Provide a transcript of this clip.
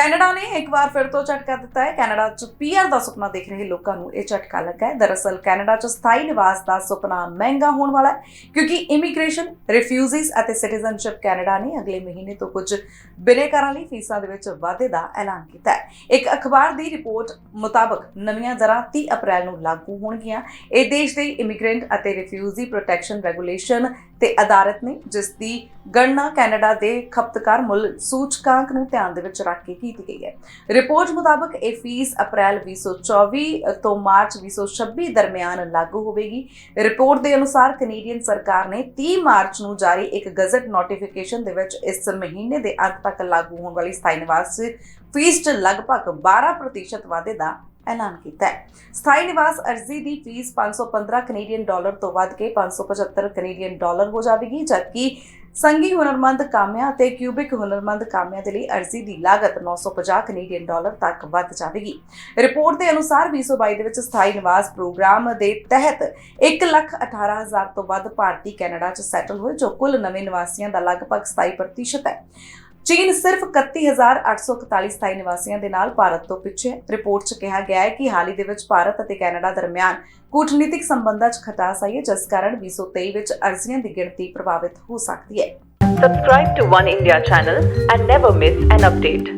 Canada ਨੇ ਇੱਕ ਵਾਰ ਫਿਰ ਤੋਂ ਝਟਕਾ ਦਿੱਤਾ ਹੈ। ਕੈਨੇਡਾ 'ਚ ਪੀਆਰ ਦਾ ਸੁਪਨਾ ਦੇਖ ਰਹੇ ਲੋਕਾਂ ਨੂੰ ਇਹ ਝਟਕਾ ਲੱਗਾ ਹੈ। ਦਰਅਸਲ ਕੈਨੇਡਾ 'ਚ ਸਥਾਈ ਨਿਵਾਸ ਦਾ ਸੁਪਨਾ ਮਹਿੰਗਾ ਹੋਣ ਵਾਲਾ ਹੈ, ਕਿਉਂਕਿ ਇਮੀਗ੍ਰੇਸ਼ਨ ਰਿਫਿਊਜੀਜ਼ ਅਤੇ ਸਿਟੀਜ਼ਨਸ਼ਿਪ ਕੈਨੇਡਾ ਨੇ ਅਗਲੇ ਮਹੀਨੇ ਤੋਂ ਕੁਝ ਬਿਨੇਕਾਰਾਂ ਲਈ ਫੀਸਾਂ ਦੇ ਵਿੱਚ ਵਾਧੇ ਦਾ ਐਲਾਨ ਕੀਤਾ ਹੈ। ਇੱਕ ਅਖਬਾਰ ਦੀ ਰਿਪੋਰਟ ਮੁਤਾਬਕ ਨਵੀਆਂ ਦਰਾਂ 30 ਅਪ੍ਰੈਲ ਨੂੰ ਲਾਗੂ ਹੋਣਗੀਆਂ। ਇਹ ਦੇਸ਼ ਦੇ ਇਮੀਗ੍ਰੈਂਟ ਅਤੇ ਰਿਫਿਊਜੀ ਪ੍ਰੋਟੈਕਸ਼ਨ ਰੈਗੂਲੇਸ਼ਨ ਤੇ ਆਧਾਰਿਤ ਨੇ, ਜਿਸ ਦੀ ਗਣਨਾ ਕੈਨੇਡਾ ਦੇ ਖਪਤਕਾਰ ਮੁੱਲ ਸੂਚਕਾਂਕ ਨੂੰ ਧਿਆਨ ਦੇ ਵਿੱਚ ਰੱਖ ਕੇ ਕੀਤੀ ਗਈ ਹੈ। ਰਿਪੋਰਟ ਮੁਤਾਬਕ ਇਹ ਫੀਸ ਅਪ੍ਰੈਲ 2024 ਤੋਂ ਮਾਰਚ 2026 ਦਰਮਿਆਨ ਲਾਗੂ ਹੋਵੇਗੀ। ਰਿਪੋਰਟ ਦੇ ਅਨੁਸਾਰ ਕੈਨੇਡੀਅਨ ਸਰਕਾਰ ਨੇ 30 ਮਾਰਚ ਨੂੰ ਜਾਰੀ ਇੱਕ ਗਜ਼ਟ ਨੋਟੀਫਿਕੇਸ਼ਨ ਦੇ ਵਿੱਚ ਇਸ ਮਹੀਨੇ ਦੇ ਅੰਤ ਤੱਕ ਲਾਗੂ ਹੋਣ ਵਾਲੀ ਸਥਾਈ ਨਿਵਾਸ ਫੀਸ 'ਚ ਲਗਭਗ 12% ਵਾਧੇ ਦਾ ਐਲਾਨ ਕੀਤਾ ਹੈ। ਸਥਾਈ ਨਿਵਾਸ ਅਰਜ਼ੀ ਦੀ ਫੀਸ 515 ਕੈਨੇਡੀਅਨ ਡਾਲਰ ਤੋਂ ਵੱਧ ਕੇ 575 ਕੈਨੇਡੀਅਨ ਡਾਲਰ ਹੋ ਜਾਵੇਗੀ, ਜਦਕਿ ਸੰਗੀ ਹੁਨਰਮੰਦ ਕਾਮਿਆਂ ਅਤੇ ਕਿਊਬਿਕ ਹੁਨਰਮੰਦ ਕਾਮਿਆਂ ਦੇ ਲਈ ਅਰਜ਼ੀ ਦੀ ਲਾਗਤ 950 ਕੈਨੇਡੀਅਨ ਡਾਲਰ ਤੱਕ ਵੱਧ ਜਾਵੇਗੀ। ਰਿਪੋਰਟ ਦੇ ਅਨੁਸਾਰ 2022 ਦੇ ਵਿੱਚ ਸਥਾਈ ਨਿਵਾਸ ਪ੍ਰੋਗਰਾਮ ਦੇ ਤਹਿਤ 118000 ਤੋਂ ਵੱਧ ਭਾਰਤੀ ਕੈਨੇਡਾ 'ਚ ਸੈਟਲ ਹੋਏ, ਜੋ ਕੁੱਲ ਨਵੇਂ ਨਿਵਾਸੀਆਂ ਦਾ ਲਗਭਗ 27% ਹੈ। ਚੀਨ ਸਿਰਫ 31841 ਸਥਾਈ ਨਿਵਾਸੀਆਂ ਦੇ ਨਾਲ ਭਾਰਤ ਤੋਂ ਪਿੱਛੇ ਰਿਪੋਰਟ 'ਚ ਕਿਹਾ ਗਿਆ ਹੈ ਕਿ ਹਾਲ ਹੀ ਦੇ ਵਿੱਚ ਭਾਰਤ ਅਤੇ ਕੈਨੇਡਾ ਦਰਮਿਆਨ ਕੂਟਨੀਤਿਕ ਸੰਬੰਧਾਂ 'ਚ ਖਟਾਸ ਆਈ ਹੈ, ਜਿਸ ਕਾਰਨ 2023 ਵਿੱਚ ਅਰਜ਼ੀਆਂ ਦੀ ਗਿਣਤੀ ਪ੍ਰਭਾਵਿਤ ਹੋ ਸਕਦੀ ਹੈ Subscribe to One India channel and never miss an update.